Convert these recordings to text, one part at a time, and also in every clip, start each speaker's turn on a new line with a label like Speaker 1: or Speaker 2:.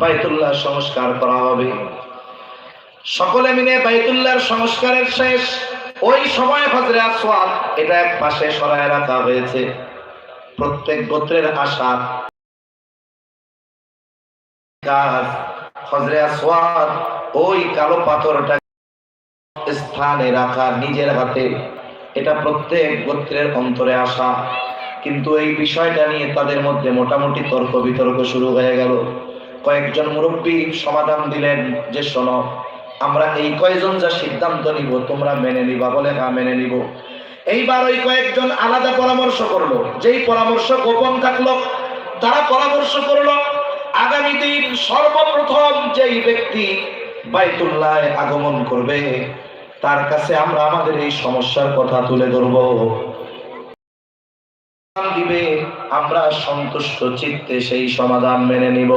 Speaker 1: বাইতুল্লাহ সংস্কার করা হবে। সকলে মিলে বাইতুল্লাহর সংস্কারের শেষ, ওই সময় হজরে আসওয়াদ এটা এক পাশে সরায় রাখা হয়েছে। প্রত্যেক গোত্রের আশা। কাজ হজরে আসওয়াদ ওই কালো পাথরটা স্থানে রাখা নিজের হাতে। এটা প্রত্যেক গোত্রের অন্তরে আসা কিন্তু এই বিষয়টা নিয়ে তাদের মধ্যে মোটামুটি তর্ক বিতর্ক শুরু হয়ে গেল। কয়েকজন মুরব্বী সমাধান দিলেন যে, শোনো, আমরা এই কয়জন যা সিদ্ধান্ত নিব, তোমরা মেনে নিবা বলে হ্যাঁ মেনে নিব। এইবার ওই কয়েকজন আলাদা পরামর্শ করল। যেই পরামর্শ গোপন থাকল, তারা পরামর্শ করল, আগামী দিন সর্বপ্রথম যেই ব্যক্তি বাইতুল্লাহ আগমন করবে, তার কাছে আমরা আমাদের এই সমস্যার কথা তুলে ধরবো। দিবে, আমরা সন্তুষ্ট চিত্তে সেই সমাধান মেনে নিব।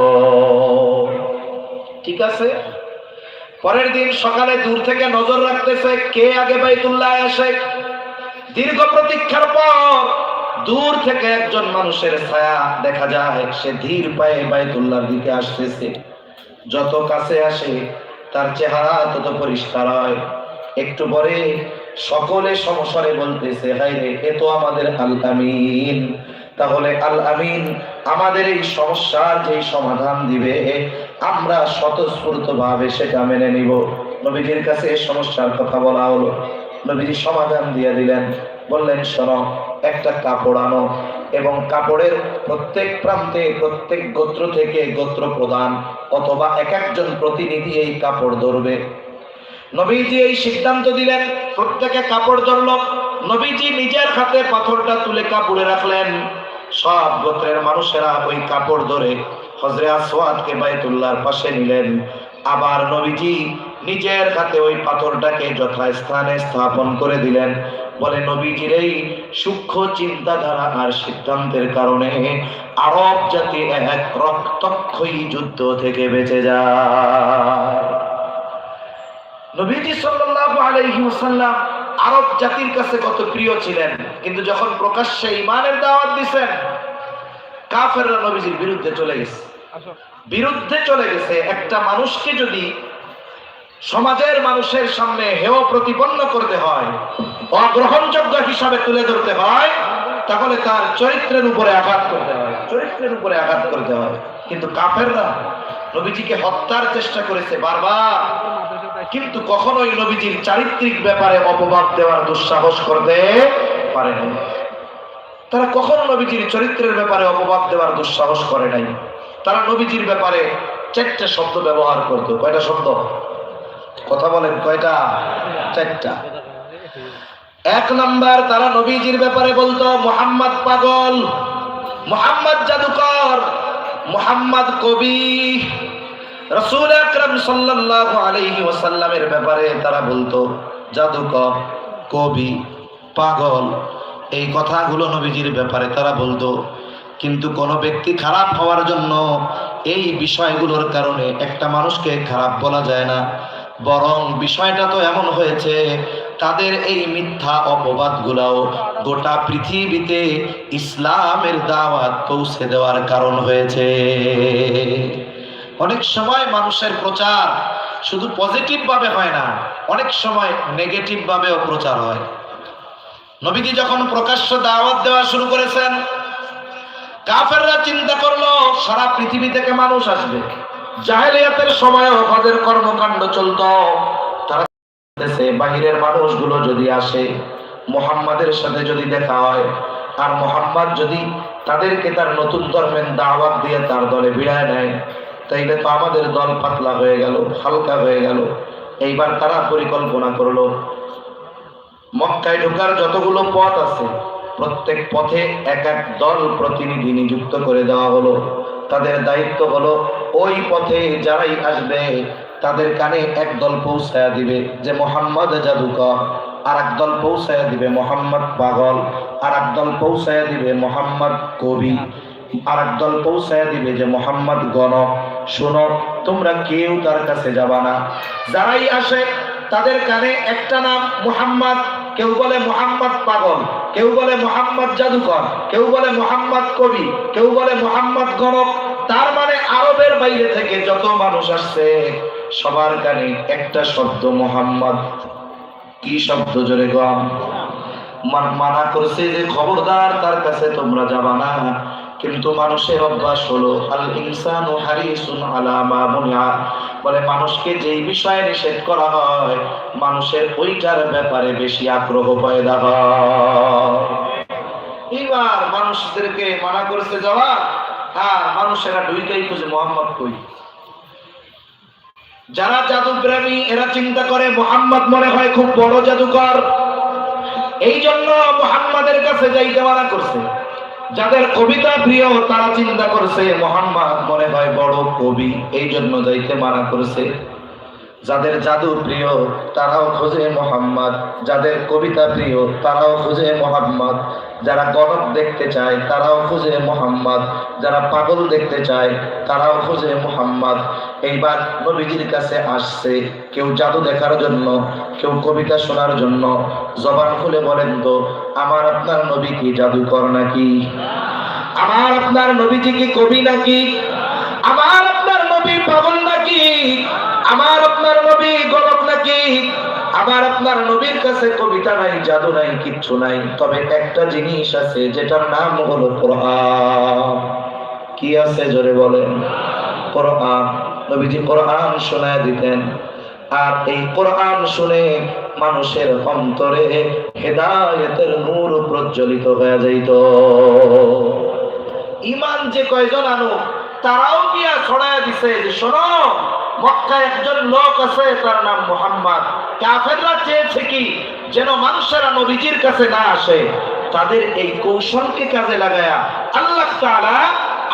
Speaker 1: ঠিক আছে? পরের দিন সকালে দূর থেকে নজর রাখতেছে কে আগে বাইতুল্লাহ আসে। দীর্ঘ প্রতীক্ষার পর দূর থেকে একজন মানুষের ছায়া দেখা যায়, সে ধীর পায়ে বাইতুল্লাহর দিকে আসতেছে। যত কাছে আসে, তার চেহারা তত পরিষ্কার হয়। একটু পরে সকলে সমস্যারে বলতেছে হাই রে এ তো আমাদের আল আমিন তাহলে আল আমিন আমাদের এই সমস্যার যে সমাধান দিবে, আমরা স্বতঃস্ফূর্ত ভাবে সেটা মেনে নিব। নবীজির কাছে সমস্যার কথা বলা হলো। নবীজি সমাধান দিয়ে দিলেন, বললেন, শোনো, একটা কাপড় আনো এবং কাপড়ের প্রত্যেক প্রান্তে, প্রত্যেক গোত্র থেকে গোত্র প্রদান অথবা এক একজন প্রতিনিধি এই কাপড় ধরবে। নবীজি এই সিদ্ধান্ত দিলেন, প্রত্যেকে কাপড় ধরল। নবীজি নিজের হাতে পাথরটা তুলে কাপড়ে রাখলেন। সব গোত্রের মানুষেরা ওই কাপড় ধরে হজরে আসওয়াদকে বাইতুল্লাহর পাশে নিলেন। আবার নবীজি নিজের হাতে ওই পাথরটাকে যথাস্থানে স্থাপন করে দিলেন। বলে, নবীজির এই সূক্ষ্ম চিন্তাধারা আর সিদ্ধান্তের কারণে আরব জাতি এক রক্তক্ষয়ী যুদ্ধ থেকে বেঁচে যায়। নবীজি সাল্লাল্লাহু আলাইহি ওয়াসাল্লাম আরব জাতির কাছে কত প্রিয় ছিলেন কিন্তু যখন প্রকাশ্যে ইমানের দাওয়াত দিবেন কাফেররা নবীজির বিরুদ্ধে চলে গেছে। বিরুদ্ধে চলে গেছে একটা মানুষকে যদি সমাজের মানুষের সামনে হেয় প্রতিপন্ন করতে হয় অগ্রহণযোগ্য হিসাবে তুলে ধরতে হয় তাহলে তার চরিত্রের উপরে আঘাত করতে হয়। চরিত্রের উপরে আঘাত করতে হয়। কিন্তু কাফেররা নবীজিকে হত্যার চেষ্টা করেছে বারবার। কিন্তু কখনোই নবীজির চারিত্রিক ব্যাপারে অপবাদ দেওয়ার দুঃসাহস করতে পারেনি তারা কখনো নবীজির চরিত্রের ব্যাপারে অপবাদ দেওয়ার দুঃসাহস করে নাই। তারা নবীজির ব্যাপারে চারটে শব্দ ব্যবহার করতো। কয়টা শব্দ? কথা বলেন, কয়টা? চারটা। এক নাম্বার, তারা নবীজির ব্যাপারে বলতো, মোহাম্মদ পাগল, মোহাম্মদ জাদুকর, মোহাম্মদ কবি রসুল আকরাম সাল্লাল্লাহু আলাইহি ওয়াসাল্লামের ব্যাপারে তারা বলতো, জাদুকর, কবি, পাগল, এই কথাগুলো নবীজির ব্যাপারে তারা বলতো। কিন্তু কোনো ব্যক্তি খারাপ হওয়ার জন্য এই বিষয়গুলোর কারণে একটা মানুষকে খারাপ বলা যায় না। বরং বিষয়টা তো এমন হয়েছে, তাদের এই মিথ্যা অপবাদগুলাও গোটা পৃথিবীতে ইসলামের দাওয়াত পৌঁছে দেওয়ার কারণ হয়েছে। অনেক সময় মানুষের প্রচার শুধু পজিটিভ ভাবে হয় না, অনেক সময় নেগেটিভ ভাবেও প্রচার হয়। নবীজি যখন প্রকাশ্য দাওয়াত দেওয়া শুরু করেছেন, কাফেররা চিন্তা করল, সারা পৃথিবী থেকে মানুষ আসবে। জাহেলিয়াতের সময় হজের কর্মকাণ্ড চলত। তারা বাহিরের মানুষগুলো যদি আসে, মোহাম্মদের সাথে যদি দেখা হয়, আর মোহাম্মদ যদি তাদেরকে তার নতুন ধর্মের দাওয়াত দিয়ে তার দলে বিড়ায় নেয় তাইলে তো আমাদের দল পাতলা হয়ে গেল, হালকা হয়ে গেল। এইবার তারা পরিকল্পনা করল। মক্কায় ঢোকার যতগুলো পথ আছে, প্রত্যেক পথে এক এক দল প্রতিনিধি নিযুক্ত করে দেওয়া হলো। তাদের দায়িত্ব হলো, ওই পথে যারাই আসবে, তাদের কানে এক দল পৌঁছায়া দিবে যে মোহাম্মদ জাদুকর আর এক দল পৌঁছায়া দিবে মোহাম্মদ পাগল আর এক দল পৌঁছায়া দিবে মোহাম্মদ কবি আর এক দল পৌঁছায়া দিবে যে মোহাম্মদ গণক। শোনো, তোমরা কেউ তার কাছে যাবা না। যারাই আসে, তাদের কানে একটা নাম, মুহাম্মদ। কেউ বলে মোহাম্মদ পাগল, কেউ বলে মোহাম্মদ জাদুকর, কেউ বলে মোহাম্মদ কবি, কেউ বলে মোহাম্মদ গণক। তার মানে আরবের বাইরে থেকে যত মানুষ আসছে, সবার কানে একটা শব্দ, মোহাম্মদ। কি শব্দ জোরে গম। মানা করছে যে খবরদার, তার কাছে তোমরা যাবা না। কিন্তু মানুষের অভ্যাস হলো, আল ইনসানু হারিসুন আলা মা মুনিয়া। বলে মানুষকে যেই বিষয়ে নিষেধ করা হয়, মানুষের ওইটার ব্যাপারে বেশি আগ্রহ পয়দা হয়। এইবার মানুষদেরকে মানা করেছে যাওয়া হ্যাঁ মানুষেরা দুইটাই খুঁজে মোহাম্মদ কই? যারা জাদু প্রেমী এরা চিন্তা করে মোহাম্মদ মনে হয় খুব বড় জাদুকর। এই জন্য মোহাম্মদের কাছে যাইতে মানা করছে। যাদের কবিতা প্রিয়, তারা চিন্তা করছে মোহাম্মদ মনে হয় বড় কবি। এই জন্য যাইতে মানা করছে। যাদের জাদু প্রিয়, তারাও খোঁজে মোহাম্মদ। যাদের কবিতা প্রিয়, তারাও খোঁজে মোহাম্মদ। যারা গণক দেখতে চায়, তারাও খোঁজে মোহাম্মদ। যারা পাগল দেখতে চায়, তারাও খোঁজে মোহাম্মদ। এইবার নবীজির কাছে আসছে, কেউ জাদু দেখার জন্য, কেউ কবিতা শোনার জন্য। জবান খুলে বলেন তো, আমার আপনার নবী কি জাদুকর নাকি? আমার আপনার নবীজি কি কবি নাকি? আমার আপনার নবী পাগল নাকি? আমার আপনার নবী গলক নাকি? আমার আপনার নবীর কাছে কবিতা নাই, জাদু নাই, কিচ্ছু নাই। তবে একটা জিনিস আছে, যেটার নাম হলো কোরআন। কি আছে জোরে বলেন? কোরআন। নবীজি কোরআন শোনায় দিতেন। আর এই কোরআন শুনে মানুষের অন্তরে হেদায়েতের নূর প্রজ্বলিত হয়ে যাইত। ইমান যে কয়জন আনো তারাও গিয়া ছড়ায় দিছে যে, শোনো মক্কা একজন লোক আছে, তার নাম মোহাম্মদ। কাফেররা চেয়েছে কি, যেন মানুষেরা নবীজির কাছে না আসে। তাদের এই কৌশলকে কাজে লাগায়া আল্লাহ তাআলা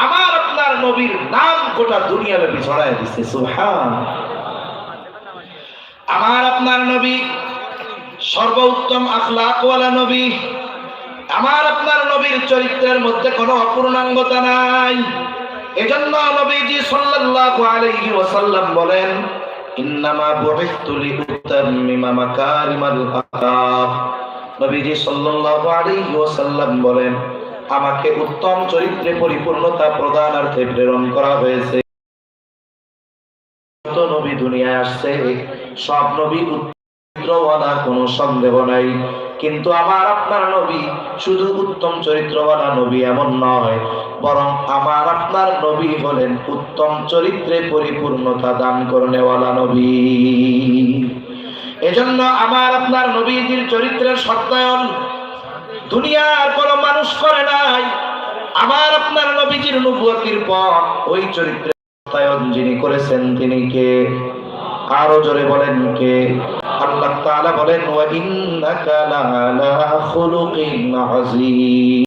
Speaker 1: আমার আপনার নবীর নাম গোটা দুনিয়া ব্যাপী ছড়ায় দিছে, সুবহান। আমার আপনার নবী, সর্বোত্তম আখলাকওয়ালা নবী। আমার আপনার নবীর চরিত্রের মধ্যে কোনো অপূর্ণাঙ্গতা নাই। এজন্য নবীজি সাল্লাল্লাহু আলাইহি ওয়াসাল্লাম বলেন, ইন্নামা লিউতাম্মিমা মাকারিমাল আখলাক। নবীজি সাল্লাল্লাহু আলাইহি ওয়াসাল্লাম বলেন, আমাকে উত্তম চরিত্রে পরিপূর্ণতা প্রদানার্থে প্রেরণ করা হয়েছে। যত নবী দুনিয়ায় আসছে, সব নবী চরিত্রওয়ালা, কোনো সন্দেহ নাই। কিন্তু আমার আপনার নবী শুধু উত্তম চরিত্রওয়ালা নবী এমন নয়, বরং আমার আপনার নবী হলেন উত্তম চরিত্রে পরিপূর্ণতা দান করনেওয়ালা নবী। এজন্য আমার আপনার নবীজির চরিত্রের সত্যায়ন দুনিয়ার কোনো মানুষ করে নাই। আমার আপনার নবীজির নবুয়তির পর ওই চরিত্রের সত্যায়ন যিনি করেছেন তিনি কে? আরও জোরে বলেন কে? আল্লাহ তাআলা বলেন ওয়া ইন্নাকা লাআলা খুলুকিন আযীম।